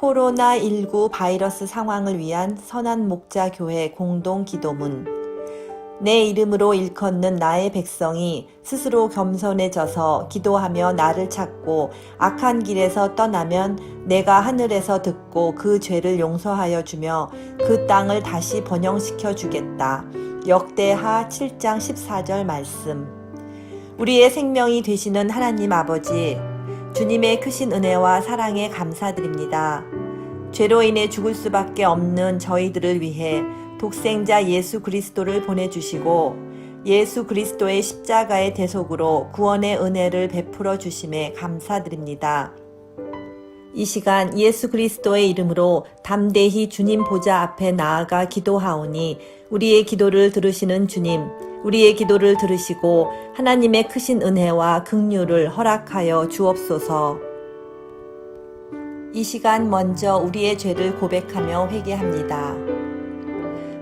코로나19 바이러스 상황을 위한 선한 목자 교회 공동 기도문. 내 이름으로 일컫는 나의 백성이 스스로 겸손해져서 기도하며 나를 찾고 악한 길에서 떠나면 내가 하늘에서 듣고 그 죄를 용서하여 주며 그 땅을 다시 번영시켜 주겠다. 역대하 7장 14절 말씀. 우리의 생명이 되시는 하나님 아버지, 주님의 크신 은혜와 사랑에 감사드립니다. 죄로 인해 죽을 수밖에 없는 저희들을 위해 독생자 예수 그리스도를 보내주시고 예수 그리스도의 십자가의 대속으로 구원의 은혜를 베풀어 주심에 감사드립니다. 이 시간 예수 그리스도의 이름으로 담대히 주님 보좌 앞에 나아가 기도하오니 우리의 기도를 들으시는 주님, 우리의 기도를 들으시고 하나님의 크신 은혜와 긍휼을 허락하여 주옵소서. 이 시간 먼저 우리의 죄를 고백하며 회개합니다.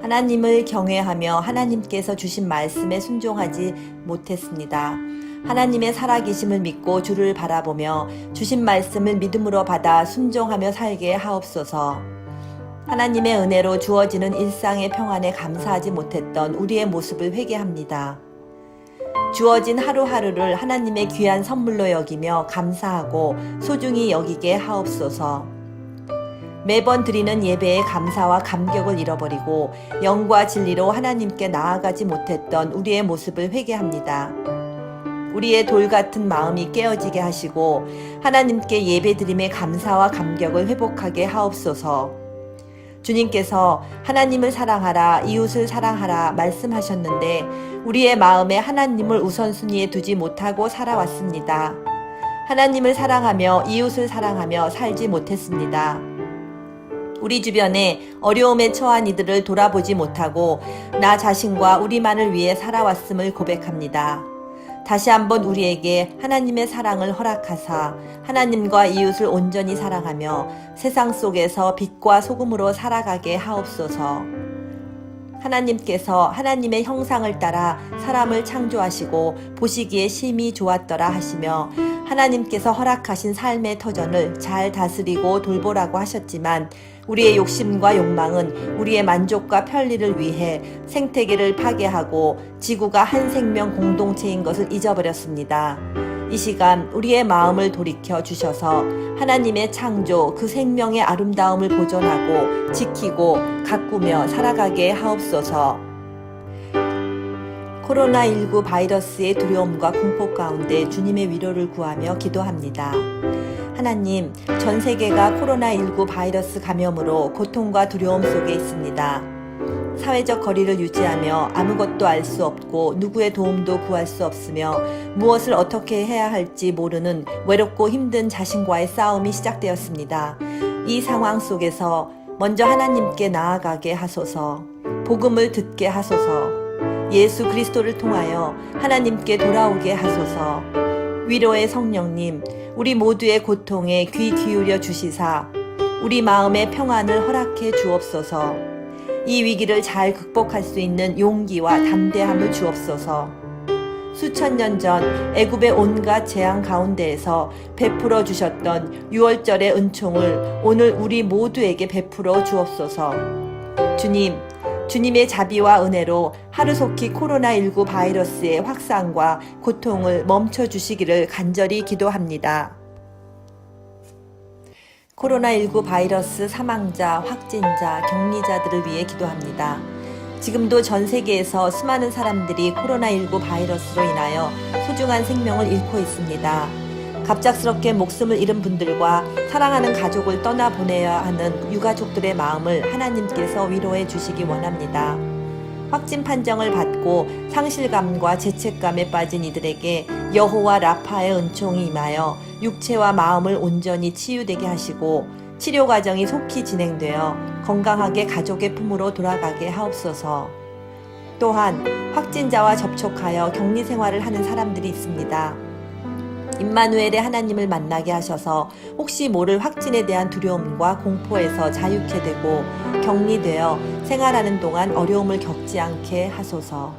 하나님을 경외하며 하나님께서 주신 말씀에 순종하지 못했습니다. 하나님의 살아계심을 믿고 주를 바라보며 주신 말씀을 믿음으로 받아 순종하며 살게 하옵소서. 하나님의 은혜로 주어지는 일상의 평안에 감사하지 못했던 우리의 모습을 회개합니다. 주어진 하루하루를 하나님의 귀한 선물로 여기며 감사하고 소중히 여기게 하옵소서. 매번 드리는 예배에 감사와 감격을 잃어버리고 영과 진리로 하나님께 나아가지 못했던 우리의 모습을 회개합니다. 우리의 돌 같은 마음이 깨어지게 하시고 하나님께 예배드림의 감사와 감격을 회복하게 하옵소서. 주님께서 하나님을 사랑하라, 이웃을 사랑하라 말씀하셨는데 우리의 마음에 하나님을 우선순위에 두지 못하고 살아왔습니다. 하나님을 사랑하며 이웃을 사랑하며 살지 못했습니다. 우리 주변에 어려움에 처한 이들을 돌아보지 못하고 나 자신과 우리만을 위해 살아왔음을 고백합니다. 다시 한번 우리에게 하나님의 사랑을 허락하사 하나님과 이웃을 온전히 사랑하며 세상 속에서 빛과 소금으로 살아가게 하옵소서. 하나님께서 하나님의 형상을 따라 사람을 창조하시고 보시기에 심히 좋았더라 하시며 하나님께서 허락하신 삶의 터전을 잘 다스리고 돌보라고 하셨지만 우리의 욕심과 욕망은 우리의 만족과 편리를 위해 생태계를 파괴하고 지구가 한 생명 공동체인 것을 잊어버렸습니다. 이 시간 우리의 마음을 돌이켜 주셔서 하나님의 창조 그 생명의 아름다움을 보존하고 지키고 가꾸며 살아가게 하옵소서. 코로나19 바이러스의 두려움과 공포 가운데 주님의 위로를 구하며 기도합니다. 하나님, 전 세계가 코로나19 바이러스 감염으로 고통과 두려움 속에 있습니다. 사회적 거리를 유지하며 아무것도 알 수 없고 누구의 도움도 구할 수 없으며 무엇을 어떻게 해야 할지 모르는 외롭고 힘든 자신과의 싸움이 시작되었습니다. 이 상황 속에서 먼저 하나님께 나아가게 하소서, 복음을 듣게 하소서, 예수 그리스도를 통하여 하나님께 돌아오게 하소서, 위로의 성령님, 우리 모두의 고통에 귀 기울여 주시사, 우리 마음의 평안을 허락해 주옵소서, 이 위기를 잘 극복할 수 있는 용기와 담대함을 주옵소서. 수천 년 전 애굽의 온갖 재앙 가운데에서 베풀어 주셨던 6월절의 은총을 오늘 우리 모두에게 베풀어 주옵소서. 주님, 주님의 자비와 은혜로 하루속히 코로나19 바이러스의 확산과 고통을 멈춰 주시기를 간절히 기도합니다. 코로나19 바이러스 사망자, 확진자, 격리자들을 위해 기도합니다. 지금도 전 세계에서 수많은 사람들이 코로나19 바이러스로 인하여 소중한 생명을 잃고 있습니다. 갑작스럽게 목숨을 잃은 분들과 사랑하는 가족을 떠나보내야 하는 유가족들의 마음을 하나님께서 위로해 주시기 원합니다. 확진 판정을 받고 상실감과 죄책감에 빠진 이들에게 여호와 라파의 은총이 임하여 육체와 마음을 온전히 치유되게 하시고 치료 과정이 속히 진행되어 건강하게 가족의 품으로 돌아가게 하옵소서. 또한 확진자와 접촉하여 격리 생활을 하는 사람들이 있습니다. 임마누엘의 하나님을 만나게 하셔서 혹시 모를 확진에 대한 두려움과 공포에서 자유케 되고 격리되어 생활하는 동안 어려움을 겪지 않게 하소서.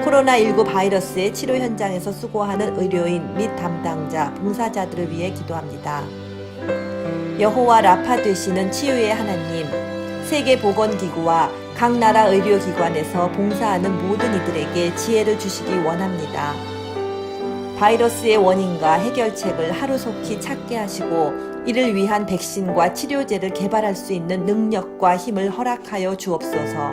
코로나19 바이러스의 치료 현장에서 수고하는 의료인 및 담당자, 봉사자들을 위해 기도합니다. 여호와 라파 되시는 치유의 하나님, 세계보건기구와 각 나라 의료기관에서 봉사하는 모든 이들에게 지혜를 주시기 원합니다. 바이러스의 원인과 해결책을 하루속히 찾게 하시고 이를 위한 백신과 치료제를 개발할 수 있는 능력과 힘을 허락하여 주옵소서.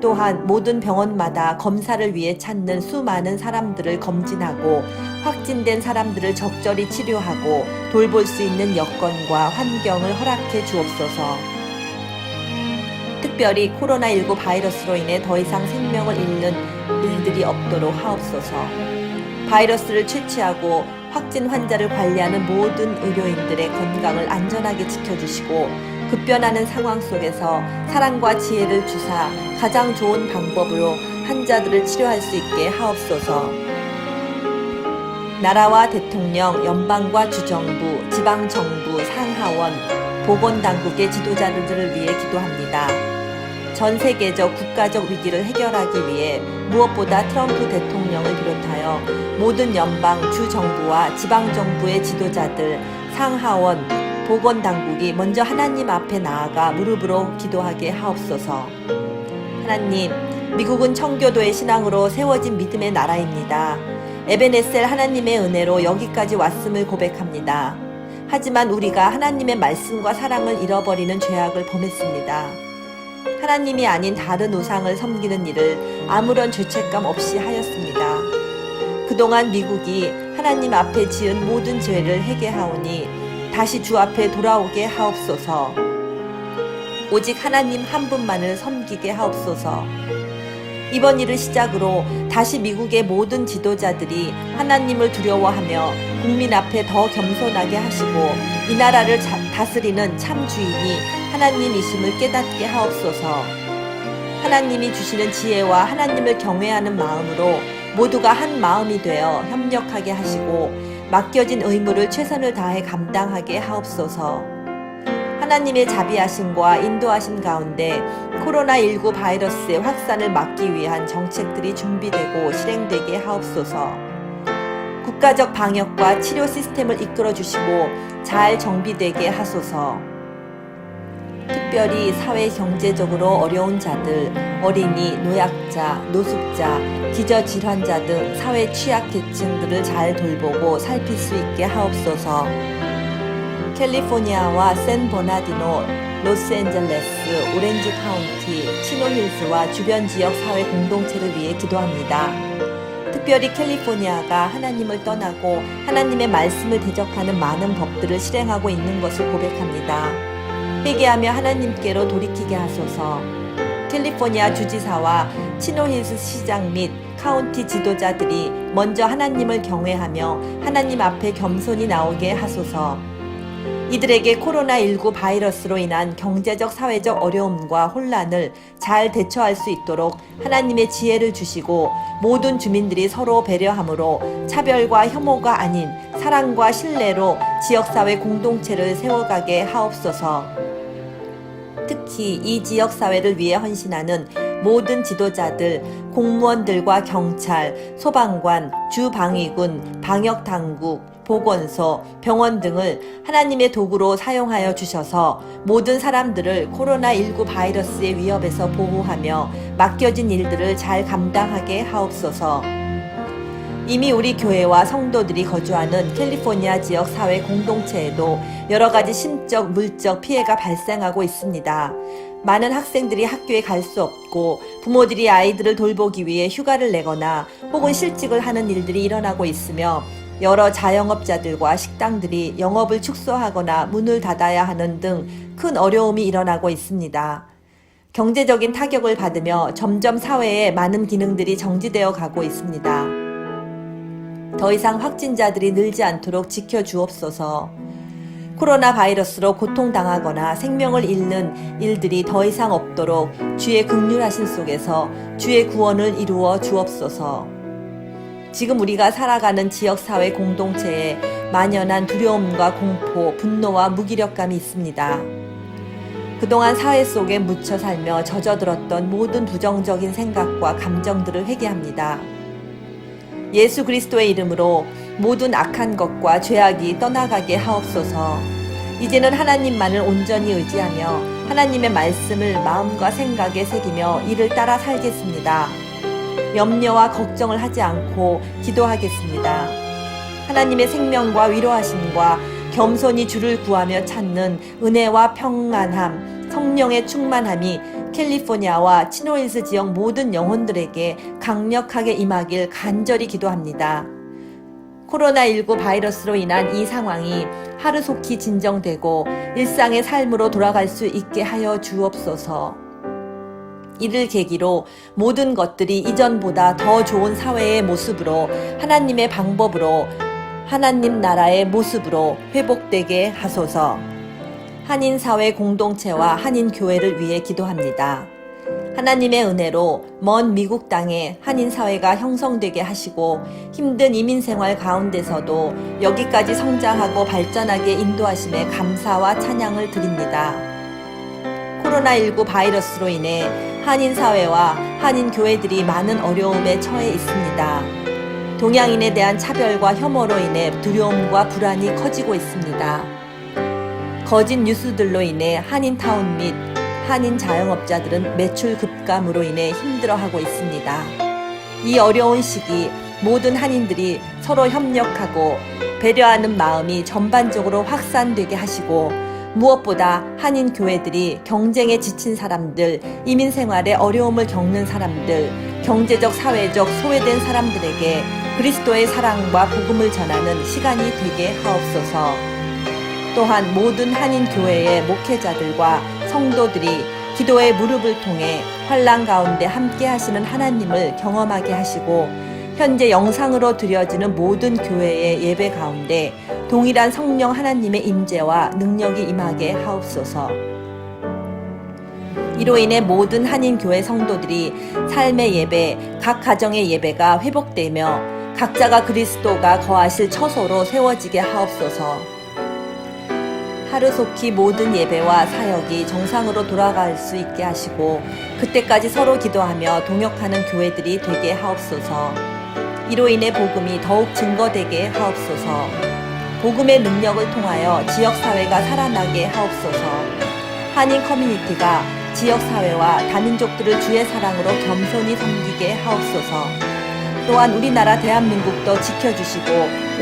또한 모든 병원마다 검사를 위해 찾는 수많은 사람들을 검진하고 확진된 사람들을 적절히 치료하고 돌볼 수 있는 여건과 환경을 허락해 주옵소서. 특별히 코로나19 바이러스로 인해 더 이상 생명을 잃는 일들이 없도록 하옵소서. 바이러스를 채취하고 확진 환자를 관리하는 모든 의료인들의 건강을 안전하게 지켜주시고 급변하는 상황 속에서 사랑과 지혜를 주사 가장 좋은 방법으로 환자들을 치료할 수 있게 하옵소서. 나라와 대통령, 연방과 주정부, 지방정부, 상하원, 보건당국의 지도자들을 위해 기도합니다. 전 세계적 국가적 위기를 해결하기 위해 무엇보다 트럼프 대통령을 비롯하여 모든 연방, 주 정부와 지방 정부의 지도자들, 상하원, 보건 당국이 먼저 하나님 앞에 나아가 무릎으로 기도하게 하옵소서. 하나님, 미국은 청교도의 신앙으로 세워진 믿음의 나라입니다. 에베네셀 하나님의 은혜로 여기까지 왔음을 고백합니다. 하지만 우리가 하나님의 말씀과 사랑을 잃어버리는 죄악을 범했습니다. 하나님이 아닌 다른 우상을 섬기는 일을 아무런 죄책감 없이 하였습니다. 그동안 미국이 하나님 앞에 지은 모든 죄를 회개하오니 다시 주 앞에 돌아오게 하옵소서. 오직 하나님 한 분만을 섬기게 하옵소서. 이번 일을 시작으로 다시 미국의 모든 지도자들이 하나님을 두려워하며 국민 앞에 더 겸손하게 하시고 이 나라를 자- 다스리는 참 주인이 하나님이심을 깨닫게 하옵소서. 하나님이 주시는 지혜와 하나님을 경외하는 마음으로 모두가 한 마음이 되어 협력하게 하시고 맡겨진 의무를 최선을 다해 감당하게 하옵소서. 하나님의 자비하심과 인도하심 가운데 코로나19 바이러스의 확산을 막기 위한 정책들이 준비되고 실행되게 하옵소서. 국가적 방역과 치료 시스템을 이끌어 주시고 잘 정비되게 하소서. 특별히 사회 경제적으로 어려운 자들, 어린이, 노약자, 노숙자, 기저질환자 등 사회 취약 계층들을 잘 돌보고 살필 수 있게 하옵소서. 캘리포니아와 샌 버나디노, 로스앤젤레스, 오렌지 카운티, 치노힐스와 주변 지역 사회 공동체를 위해 기도합니다. 특별히 캘리포니아가 하나님을 떠나고 하나님의 말씀을 대적하는 많은 법들을 실행하고 있는 것을 고백합니다. 회개하며 하나님께로 돌이키게 하소서. 캘리포니아 주지사와 치노힐스 시장 및 카운티 지도자들이 먼저 하나님을 경외하며 하나님 앞에 겸손히 나오게 하소서. 이들에게 코로나19 바이러스로 인한 경제적 사회적 어려움과 혼란을 잘 대처할 수 있도록 하나님의 지혜를 주시고 모든 주민들이 서로 배려함으로 차별과 혐오가 아닌 사랑과 신뢰로 지역사회 공동체를 세워가게 하옵소서. 특히 이 지역 사회를 위해 헌신하는 모든 지도자들, 공무원들과 경찰, 소방관, 주방위군, 방역당국, 보건소, 병원 등을 하나님의 도구로 사용하여 주셔서 모든 사람들을 코로나19 바이러스의 위협에서 보호하며 맡겨진 일들을 잘 감당하게 하옵소서. 이미 우리 교회와 성도들이 거주하는 캘리포니아 지역 사회 공동체에도 여러 가지 심적, 물적 피해가 발생하고 있습니다. 많은 학생들이 학교에 갈 수 없고 부모들이 아이들을 돌보기 위해 휴가를 내거나 혹은 실직을 하는 일들이 일어나고 있으며 여러 자영업자들과 식당들이 영업을 축소하거나 문을 닫아야 하는 등 큰 어려움이 일어나고 있습니다. 경제적인 타격을 받으며 점점 사회의 많은 기능들이 정지되어 가고 있습니다. 더 이상 확진자들이 늘지 않도록 지켜주옵소서. 코로나 바이러스로 고통당하거나 생명을 잃는 일들이 더 이상 없도록 주의 극률하신 속에서 주의 구원을 이루어 주옵소서. 지금 우리가 살아가는 지역사회 공동체에 만연한 두려움과 공포, 분노와 무기력감이 있습니다. 그동안 사회 속에 묻혀 살며 젖어들었던 모든 부정적인 생각과 감정들을 회개합니다. 예수 그리스도의 이름으로 모든 악한 것과 죄악이 떠나가게 하옵소서. 이제는 하나님만을 온전히 의지하며 하나님의 말씀을 마음과 생각에 새기며 이를 따라 살겠습니다. 염려와 걱정을 하지 않고 기도하겠습니다. 하나님의 생명과 위로하심과 겸손히 주를 구하며 찾는 은혜와 평안함, 성령의 충만함이 캘리포니아와 치노힐스 지역 모든 영혼들에게 강력하게 임하길 간절히 기도합니다. 코로나19 바이러스로 인한 이 상황이 하루속히 진정되고 일상의 삶으로 돌아갈 수 있게 하여 주옵소서. 이를 계기로 모든 것들이 이전보다 더 좋은 사회의 모습으로 하나님의 방법으로 하나님 나라의 모습으로 회복되게 하소서. 한인 사회 공동체와 한인 교회를 위해 기도합니다. 하나님의 은혜로 먼 미국 땅에 한인 사회가 형성되게 하시고 힘든 이민 생활 가운데서도 여기까지 성장하고 발전하게 인도하심에 감사와 찬양을 드립니다. 코로나19 바이러스로 인해 한인 사회와 한인 교회들이 많은 어려움에 처해 있습니다. 동양인에 대한 차별과 혐오로 인해 두려움과 불안이 커지고 있습니다. 거짓 뉴스들로 인해 한인타운 및 한인 자영업자들은 매출 급감으로 인해 힘들어하고 있습니다. 이 어려운 시기 모든 한인들이 서로 협력하고 배려하는 마음이 전반적으로 확산되게 하시고 무엇보다 한인 교회들이 경쟁에 지친 사람들, 이민 생활에 어려움을 겪는 사람들, 경제적, 사회적 소외된 사람들에게 그리스도의 사랑과 복음을 전하는 시간이 되게 하옵소서. 또한 모든 한인 교회의 목회자들과 성도들이 기도의 무릎을 통해 환란 가운데 함께 하시는 하나님을 경험하게 하시고 현재 영상으로 드려지는 모든 교회의 예배 가운데 동일한 성령 하나님의 임재와 능력이 임하게 하옵소서. 이로 인해 모든 한인 교회 성도들이 삶의 예배, 각 가정의 예배가 회복되며 각자가 그리스도가 거하실 처소로 세워지게 하옵소서. 하루속히 모든 예배와 사역이 정상으로 돌아갈 수 있게 하시고 그때까지 서로 기도하며 동역하는 교회들이 되게 하옵소서. 이로 인해 복음이 더욱 증거되게 하옵소서. 복음의 능력을 통하여 지역 사회가 살아나게 하옵소서. 한인 커뮤니티가 지역 사회와 다민족들을 주의 사랑으로 겸손히 섬기게 하옵소서. 또한 우리나라 대한민국도 지켜주시고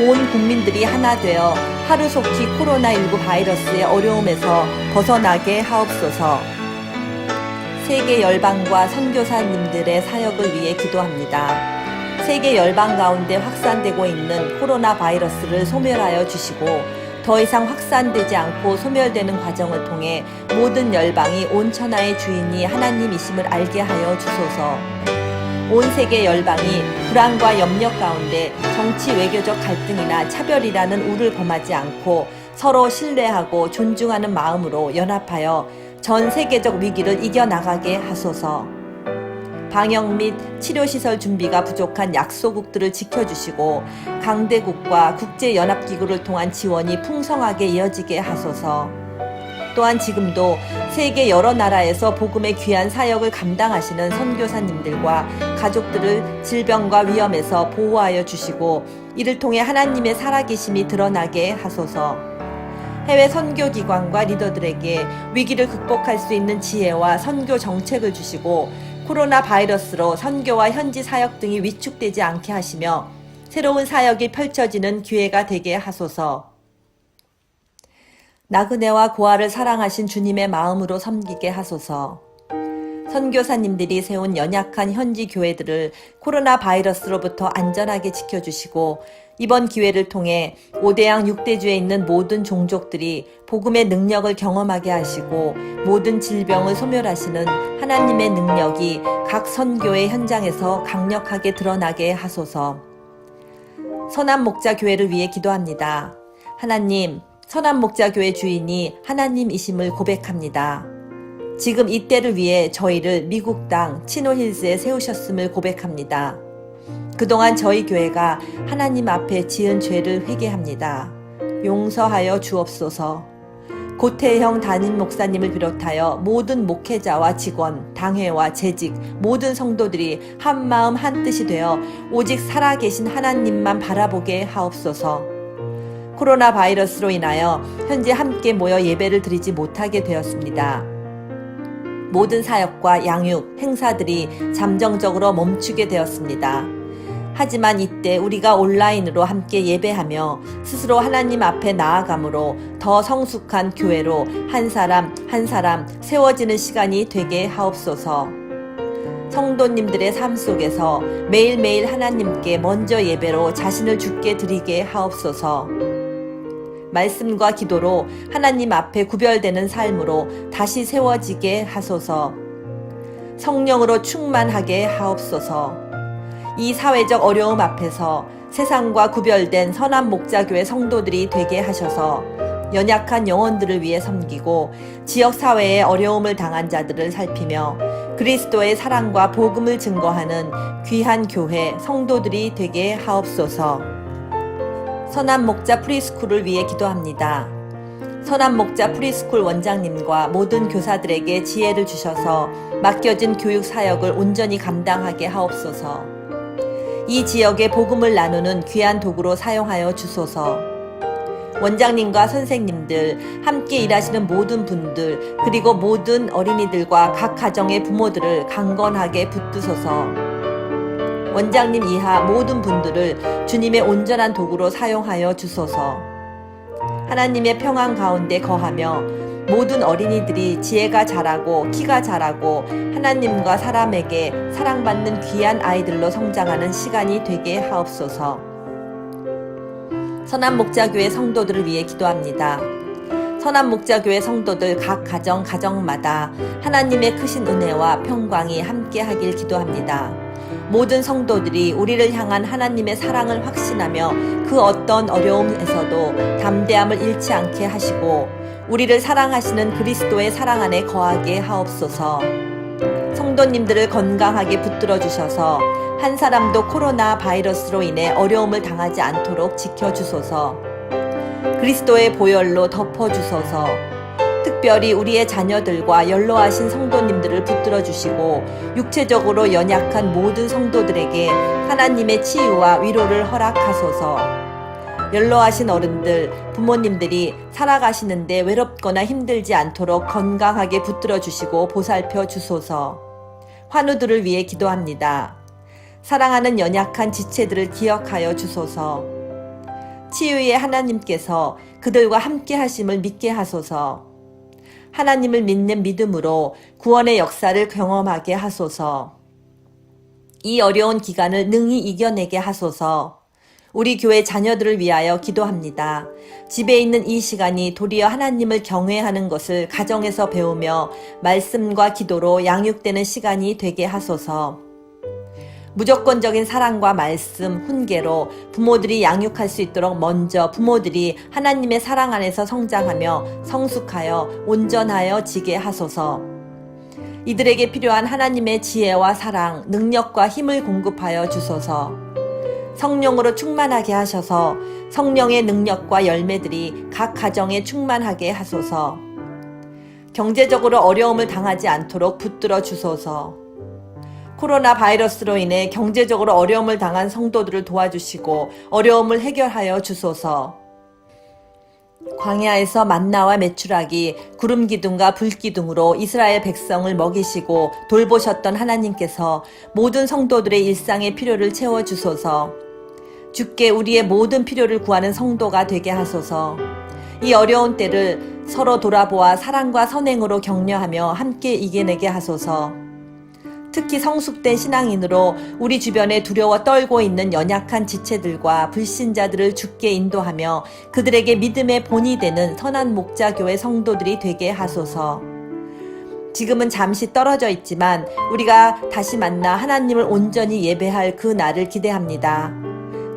온 국민들이 하나 되어 하루속히 코로나19 바이러스의 어려움에서 벗어나게 하옵소서. 세계 열방과 선교사님들의 사역을 위해 기도합니다. 세계 열방 가운데 확산되고 있는 코로나 바이러스를 소멸하여 주시고 더 이상 확산되지 않고 소멸되는 과정을 통해 모든 열방이 온 천하의 주인이 하나님이심을 알게 하여 주소서. 온 세계 열방이 불안과 염려 가운데 정치 외교적 갈등이나 차별이라는 우를 범하지 않고 서로 신뢰하고 존중하는 마음으로 연합하여 전 세계적 위기를 이겨나가게 하소서. 방역 및 치료시설 준비가 부족한 약소국들을 지켜주시고 강대국과 국제연합기구를 통한 지원이 풍성하게 이어지게 하소서. 또한 지금도 세계 여러 나라에서 복음의 귀한 사역을 감당하시는 선교사님들과 가족들을 질병과 위험에서 보호하여 주시고 이를 통해 하나님의 살아계심이 드러나게 하소서. 해외 선교 기관과 리더들에게 위기를 극복할 수 있는 지혜와 선교 정책을 주시고 코로나 바이러스로 선교와 현지 사역 등이 위축되지 않게 하시며 새로운 사역이 펼쳐지는 기회가 되게 하소서. 나그네와 고아를 사랑하신 주님의 마음으로 섬기게 하소서. 선교사님들이 세운 연약한 현지 교회들을 코로나 바이러스로부터 안전하게 지켜주시고 이번 기회를 통해 5대양 6대주에 있는 모든 종족들이 복음의 능력을 경험하게 하시고 모든 질병을 소멸하시는 하나님의 능력이 각 선교의 현장에서 강력하게 드러나게 하소서. 선한 목자 교회를 위해 기도합니다. 하나님, 선한 목자 교회 주인이 하나님이심을 고백합니다. 지금 이때를 위해 저희를 미국 땅 치노힐스에 세우셨음을 고백합니다. 그동안 저희 교회가 하나님 앞에 지은 죄를 회개합니다. 용서하여 주옵소서. 고태형 담임 목사님을 비롯하여 모든 목회자와 직원, 당회와 재직, 모든 성도들이 한 마음 한 뜻이 되어 오직 살아계신 하나님만 바라보게 하옵소서. 코로나 바이러스로 인하여 현재 함께 모여 예배를 드리지 못하게 되었습니다. 모든 사역과 양육, 행사들이 잠정적으로 멈추게 되었습니다. 하지만 이때 우리가 온라인으로 함께 예배하며 스스로 하나님 앞에 나아감으로 더 성숙한 교회로 한 사람 한 사람 세워지는 시간이 되게 하옵소서. 성도님들의 삶 속에서 매일매일 하나님께 먼저 예배로 자신을 죽게 드리게 하옵소서. 말씀과 기도로 하나님 앞에 구별되는 삶으로 다시 세워지게 하소서. 성령으로 충만하게 하옵소서. 이 사회적 어려움 앞에서 세상과 구별된 선한 목자교회 성도들이 되게 하셔서 연약한 영혼들을 위해 섬기고 지역 사회의 어려움을 당한 자들을 살피며 그리스도의 사랑과 복음을 증거하는 귀한 교회 성도들이 되게 하옵소서. 선한 목자 프리스쿨을 위해 기도합니다. 선한 목자 프리스쿨 원장님과 모든 교사들에게 지혜를 주셔서 맡겨진 교육 사역을 온전히 감당하게 하옵소서. 이 지역의 복음을 나누는 귀한 도구로 사용하여 주소서. 원장님과 선생님들, 함께 일하시는 모든 분들, 그리고 모든 어린이들과 각 가정의 부모들을 강건하게 붙드소서. 원장님 이하 모든 분들을 주님의 온전한 도구로 사용하여 주소서. 하나님의 평안 가운데 거하며 모든 어린이들이 지혜가 자라고 키가 자라고 하나님과 사람에게 사랑받는 귀한 아이들로 성장하는 시간이 되게 하옵소서. 선한 목자교회 성도들을 위해 기도합니다. 선한 목자교회 성도들 각 가정 가정마다 하나님의 크신 은혜와 평강이 함께 하길 기도합니다. 모든 성도들이 우리를 향한 하나님의 사랑을 확신하며 그 어떤 어려움에서도 담대함을 잃지 않게 하시고 우리를 사랑하시는 그리스도의 사랑 안에 거하게 하옵소서. 성도님들을 건강하게 붙들어 주셔서 한 사람도 코로나 바이러스로 인해 어려움을 당하지 않도록 지켜 주소서. 그리스도의 보혈로 덮어 주소서. 특별히 우리의 자녀들과 연로하신 성도님들을 붙들어 주시고 육체적으로 연약한 모든 성도들에게 하나님의 치유와 위로를 허락하소서. 연로하신 어른들, 부모님들이 살아가시는데 외롭거나 힘들지 않도록 건강하게 붙들어 주시고 보살펴 주소서. 환우들을 위해 기도합니다. 사랑하는 연약한 지체들을 기억하여 주소서. 치유의 하나님께서 그들과 함께 하심을 믿게 하소서. 하나님을 믿는 믿음으로 구원의 역사를 경험하게 하소서. 이 어려운 기간을 능히 이겨내게 하소서. 우리 교회 자녀들을 위하여 기도합니다. 집에 있는 이 시간이 도리어 하나님을 경외하는 것을 가정에서 배우며 말씀과 기도로 양육되는 시간이 되게 하소서. 무조건적인 사랑과 말씀, 훈계로 부모들이 양육할 수 있도록 먼저 부모들이 하나님의 사랑 안에서 성장하며 성숙하여 온전하여 지게 하소서. 이들에게 필요한 하나님의 지혜와 사랑, 능력과 힘을 공급하여 주소서. 성령으로 충만하게 하셔서 성령의 능력과 열매들이 각 가정에 충만하게 하소서. 경제적으로 어려움을 당하지 않도록 붙들어 주소서. 코로나 바이러스로 인해 경제적으로 어려움을 당한 성도들을 도와주시고 어려움을 해결하여 주소서. 광야에서 만나와 메추라기, 구름 기둥과 불 기둥으로 이스라엘 백성을 먹이시고 돌보셨던 하나님께서 모든 성도들의 일상의 필요를 채워 주소서. 주께 우리의 모든 필요를 구하는 성도가 되게 하소서. 이 어려운 때를 서로 돌아보아 사랑과 선행으로 격려하며 함께 이겨내게 하소서. 특히 성숙된 신앙인으로 우리 주변에 두려워 떨고 있는 연약한 지체들과 불신자들을 죽게 인도하며 그들에게 믿음의 본이 되는 선한 목자교회 성도들이 되게 하소서. 지금은 잠시 떨어져 있지만 우리가 다시 만나 하나님을 온전히 예배할 그 날을 기대합니다.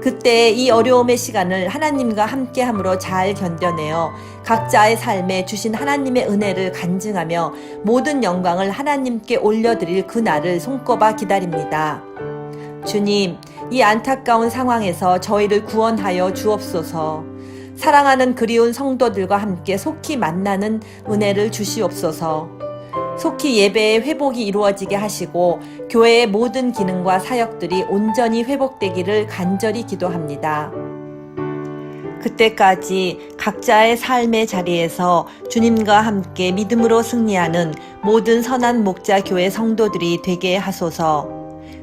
그때 이 어려움의 시간을 하나님과 함께 함으로 잘 견뎌내어 각자의 삶에 주신 하나님의 은혜를 간증하며 모든 영광을 하나님께 올려드릴 그 날을 손꼽아 기다립니다. 주님, 이 안타까운 상황에서 저희를 구원하여 주옵소서. 사랑하는 그리운 성도들과 함께 속히 만나는 은혜를 주시옵소서. 속히 예배의 회복이 이루어지게 하시고 교회의 모든 기능과 사역들이 온전히 회복되기를 간절히 기도합니다. 그때까지 각자의 삶의 자리에서 주님과 함께 믿음으로 승리하는 모든 선한 목자 교회 성도들이 되게 하소서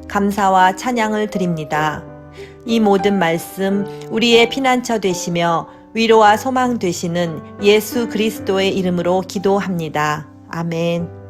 감사와 찬양을 드립니다. 이 모든 말씀 우리의 피난처 되시며 위로와 소망 되시는 예수 그리스도의 이름으로 기도합니다. 아멘.